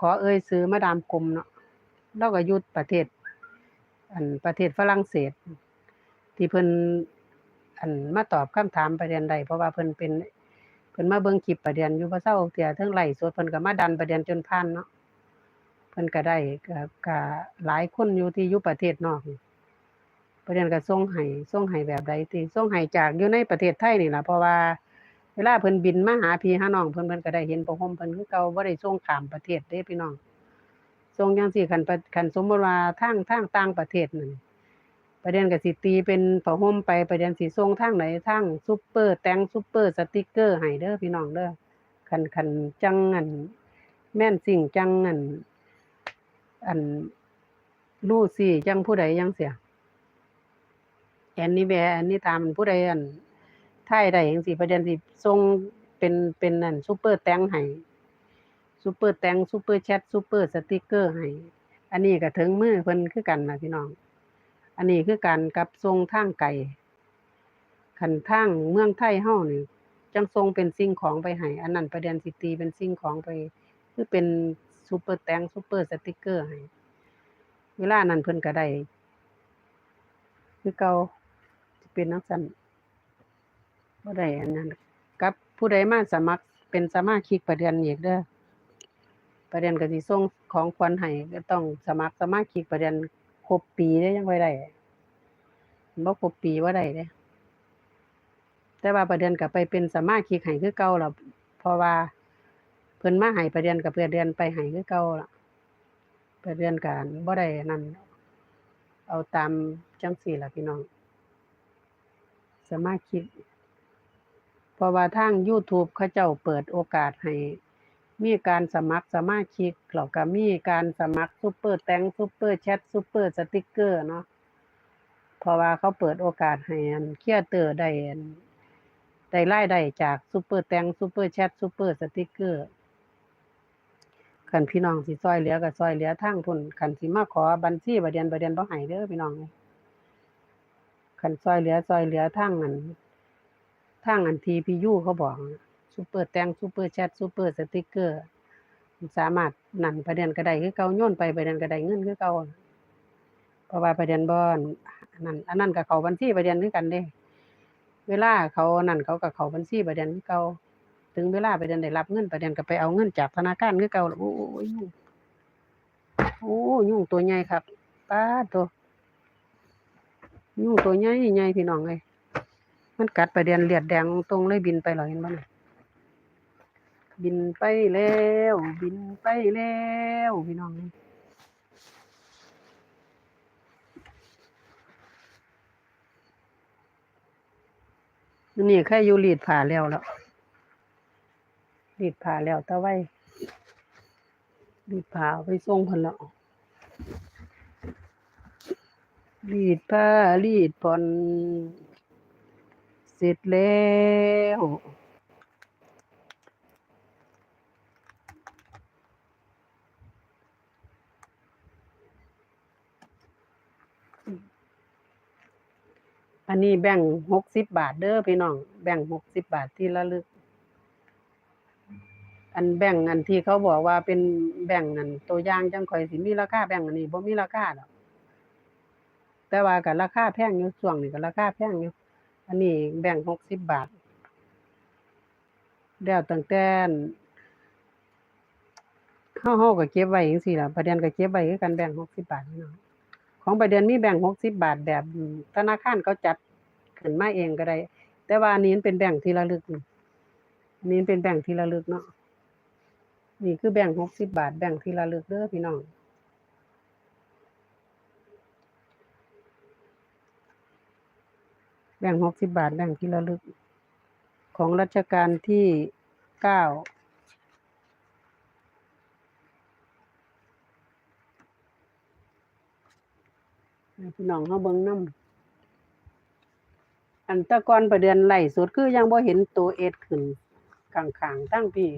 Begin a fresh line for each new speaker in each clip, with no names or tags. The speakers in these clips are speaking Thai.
ขอเอ่ยซื้อมาดามกลมเนาะเราก็ยุดประเทศ อันประเทศฝรั่งเศส ที่เพิ่นอันมาตอบคำถามประเด็นใด เพราะว่าเพิ่นเป็นเพิ่นมาเบิ่งคลิปประเด็นอยู่บ่เซาเที่ยเทิงไหลฟ์สดเพิ่นก็มาดันประเด็นจนผ่านเนาะเพิ่นก็ได้ก็ก็หลายคนอยู่ที่อยู่ประเทศนอกประเด็นก็ส่งให้ส่งให้แบบใดที่ส่งให้จากอยู่ในประเทศไทยนี่ล่ะเพราะว่า เวลาเพิ่นบินมาหาพี่หาน้องเพิ่นเพิ่นก็ได้เห็นผ้าห่มเพิ่นคือเก่าบ่ได้ส่งข้ามประเทศเด้พี่น้องส่งจังซี่คันปะคันสมมุติว่าทางทางต่างประเทศนั่นประเด็นก็สิตีเป็นผ้าห่มไปประเด็นสิส่งทางไหนทางซุปเปอร์แต่งซุปเปอร์สติกเกอร์ให้เด้อพี่น้องเด้อคันคันจังอันแม่นสิ่งจังอันอันรู้สิจังผู้ใดจังเสียแอนนี่แบอันนี้ตามผู้ใดอัน ไทยได้จังซี่ประเด็นสิส่งเป็นเป็นนั่นซุปเปอร์แตงให้ซุปเปอร์แตงซุปเปอร์แชทซุปเปอร์สติกเกอร์ให้อันนี้ก็ถึงมือเพิ่นคือกันนะพี่น้อง อันนี้คือการกับส่งทางไกลคันทางเมืองไทยเฮานี่จังส่งเป็นสิ่งของไปให้อันนั้นประเด็นสิตีเป็นสิ่งของไป คือเป็นซุปเปอร์แตงซุปเปอร์สติกเกอร์ให้เวลานั้นเพิ่นก็ได้คือเก่าเป็นจังซั่น บ่ได้อันนั้นกับผู้ใดมาสมัครเป็นสมาชิกประเดือนอีกเด้อประเดือนก็สิส่งของขวัญให้ก็ต้องสมัครสมาชิกประเดือนครบปีเด้ยังไว้ได้บ่ครบปีบ่าได้เด้แต่ว่าประเดือนก็ไปเป็นสมาชิกให้คือเก่าล่ะเพราะว่าเพิ่นมาให้ประเดือนกับประเดือนไปให้คือเก่าล่ะประเดือนก็บ่ได้นั่นเอาตามจังซี่ล่ะพี่น้องสมาชิก เพราะว่าทาง YouTube เขาเจ้าเปิดโอกาสให้ มีการสมัครสมาชิกแล้วก็มีการสมัครซุปเปอร์แตงซุปเปอร์แชทซุปเปอร์สติกเกอร์เนาะเพราะว่าเขาเปิดโอกาสให้อันเครียเตอร์ได้อันได้รายได้จากซุปเปอร์แตงซุปเปอร์แชทซุปเปอร์สติกเกอร์คันพี่น้องสิซอยเหลือก็ซอยเหลือทางพุ่นคันสิมาขอบัญชีประเด็นประเด็นบ่ให้เด้อพี่น้องคันซอยเหลือซอยเหลือทางนั้น ทางอันทีพียูเขาบอกซูเปอร์แตงซูเปอร์แชทซูเปอร์สติกเกอร์ สามารถนั่นประเด็นก็ได้คือเก่าโยนไปประเด็นก็ได้เงินคือเก่าเพราะว่าประเด็นบอนอันนั้นอันนั้นก็เขาบัญชีประเด็นคือกันเด้ เวลาเขานั่นเขาก็เขาบัญชีประเด็นคือเก่าถึงเวลาประเด็นได้รับเงินประเด็นก็ไปเอาเงินจากธนาคารคือเก่าโอ้ยยุ่งโอ้ยุ่งตัวใหญ่ครับป้าตัวยุ่งตัวใหญ่ใหญ่พี่น้องเอ้ย มันกัดไปเด็นเลือดแดงตรงเลยบินไปเหรอเห็นบ่น่ะบินไปแล้ว บินไปแล้วพี่น้องนี่นี่แค่อยู่รีดผ่าแล้วแล้วรีดผ่าแล้วต่ไว้รีดผ่าไปส่งพิ่นแล้วรีดผ้ารีดผ่อน เสร็จแล้วอันนี้แบ่งหกสิบบาทเด้อพี่น้อง แบ่งหกสิบบาทที่ละลึก อันแบ่งอันที่เขาบอกว่าเป็นแบ่งนั่นตัวอย่างจังข่อยสิมีราคาแบ่งอันนี้บ่มีราคาดอกแต่ว่าก็ราคาแพงอยู่ช่วงนี้ก็ราคาแพงอยู่ อันนี้แบ่งหกสิบบาทแล้วตั้งแต่เฮาเฮาก็เก็บไว้จังซี่ละประเด็นก็เก็บไว้คือกันแบ่งหกสิบบาทพี่น้องของประเด็นมีแบ่งหกสิบบาทแบบธนาคารเขาจัดขึ้นมาเองก็ได้ แต่ว่านี้เป็นแบ่งที่ระลึกนี่อันนี้เป็นแบ่งที่ระลึกเนาะนี่คือแบ่งหกสิบบาทแบ่งที่ระลึกเด้อพี่น้อง แบ่งหกสิบบาทแบ่งที่ระลึก ของรัชกาลที่เก้าพี่น้องเฮาเบิ่งนำอันตะกอนประเดือนไหลสุดคือยังบ่เห็นตัวเอสขึ้นข้างๆทางพี่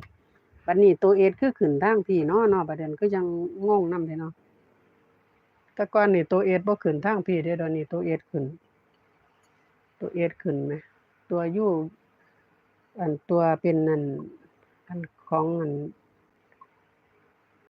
บัดนี้ตัวเอสคือขึ้นทางพี่เนาะเนาะประเด็นคือยังงงนำเด้เนาะต่ก่อนนี่ตัวเอสบ่ขึ้นทางพี่เดี๋ยวนี้ตัวเอสขึ้น ตัวเอสขึ้นไหมตัวยูอันตัวเป็นนั่นอันของอัน